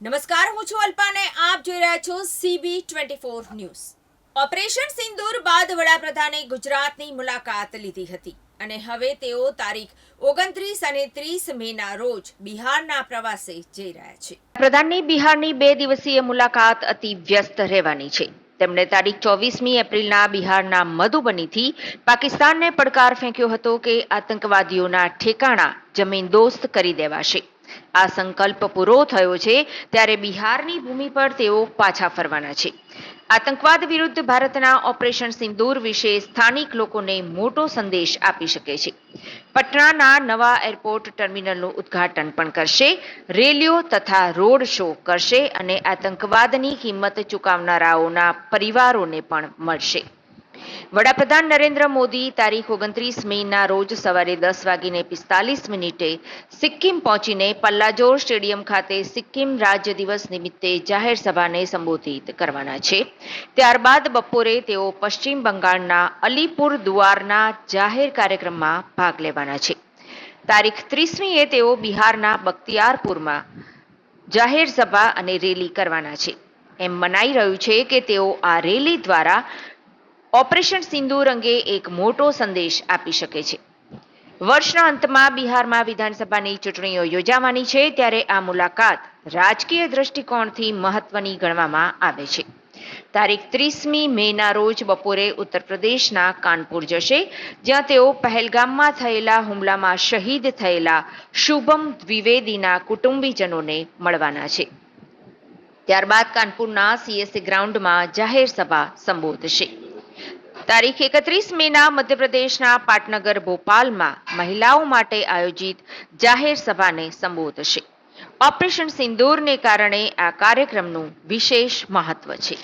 નમસ્કાર, હું છું અલ્પાને. આપ જોઈ રહ્યા છો CB twenty four news. Operation Sindoor બાદ વડાપ્રધાને ગુજરાતની મુલાકાત લીધી હતી અને હવે તેઓ તારીખ ઓગણત્રીસ અને ત્રીસ મેના રોજ બિહારના પ્રવાસે જઈ રહ્યા છે. પ્રધાનની બિહારની બે દિવસીય મુલાકાત અતિ વ્યસ્ત રહેવાની છે. તેમણે તારીખ ચોવીસમી એપ્રિલના બિહારના મધુબનીથી પાકિસ્તાનને પડકાર ફેંક્યો હતો કે આતંકવાદીઓના ઠેકાણા જમીન દોસ્ત કરી દેવાશે. આ સંકલ્પ પૂરો થયો છે, ત્યારે બિહારની ભૂમિ પર તેઓ પાછા ફરવાના છે. આતંકવાદ વિરુદ્ધ ભારતના ઓપરેશન સિંદૂર વિશે સ્થાનિક લોકોને મોટો સંદેશ આપી શકે છે. પટનાના નવા એરપોર્ટ ટર્મિનલનું ઉદ્ઘાટન પણ કરશે, રેલીઓ તથા રોડ શો કરશે અને આતંકવાદની કિંમત ચૂકવનારાઓના પરિવારોને પણ મળશે. વડાપ્રધાન નરેન્દ્ર મોદી તારીખ ઓગણત્રીસ મેના રોજ સવારે દસ વાગીને પિસ્તાલીસ મિનિટે સિક્કિમ પહોંચીને પલ્લાજોર સ્ટેડિયમ ખાતે સિક્કિમ રાજ્ય દિવસ નિમિત્તે જાહેર સભાને સંબોધિત કરવાના છે. ત્યારબાદ બપોરે તેઓ પશ્ચિમ બંગાળના અલીપુર દુઆરના જાહેર કાર્યક્રમમાં ભાગ લેવાના છે. તારીખ ત્રીસમીએ તેઓ બિહારના બખ્તિયારપુરમાં જાહેર સભા અને રેલી કરવાના છે. એમ મનાઈ રહ્યું છે કે તેઓ આ રેલી દ્વારા ઓપરેશન સિંદૂર અંગે એક મોટો સંદેશ આપી શકે છે. વર્ષના અંતમાં બિહારમાં વિધાનસભાની ચૂંટણીઓ યોજાવાની છે, ત્યારે આ મુલાકાત રાજકીય દ્રષ્ટિકોણથી મહત્વની ગણવામાં આવે છે. તારીખ ત્રીસમી મેના રોજ બપોરે ઉત્તર પ્રદેશના કાનપુર જશે, જ્યાં તેઓ પહેલગામમાં થયેલા હુમલામાં શહીદ થયેલા શુભમ દ્વિવેદીના કુટુંબીજનોને મળવાના છે. ત્યારબાદ કાનપુરના સીએસસી ગ્રાઉન્ડમાં જાહેર સભા સંબોધશે. તારીખ એકત્રીસ મેના મધ્યપ્રદેશના પાટનગર ભોપાલમાં મહિલાઓ માટે આયોજિત જાહેર સભાને સંબોધશે. ઓપરેશન સિંદૂરને કારણે આ કાર્યક્રમનું વિશેષ મહત્વ છે.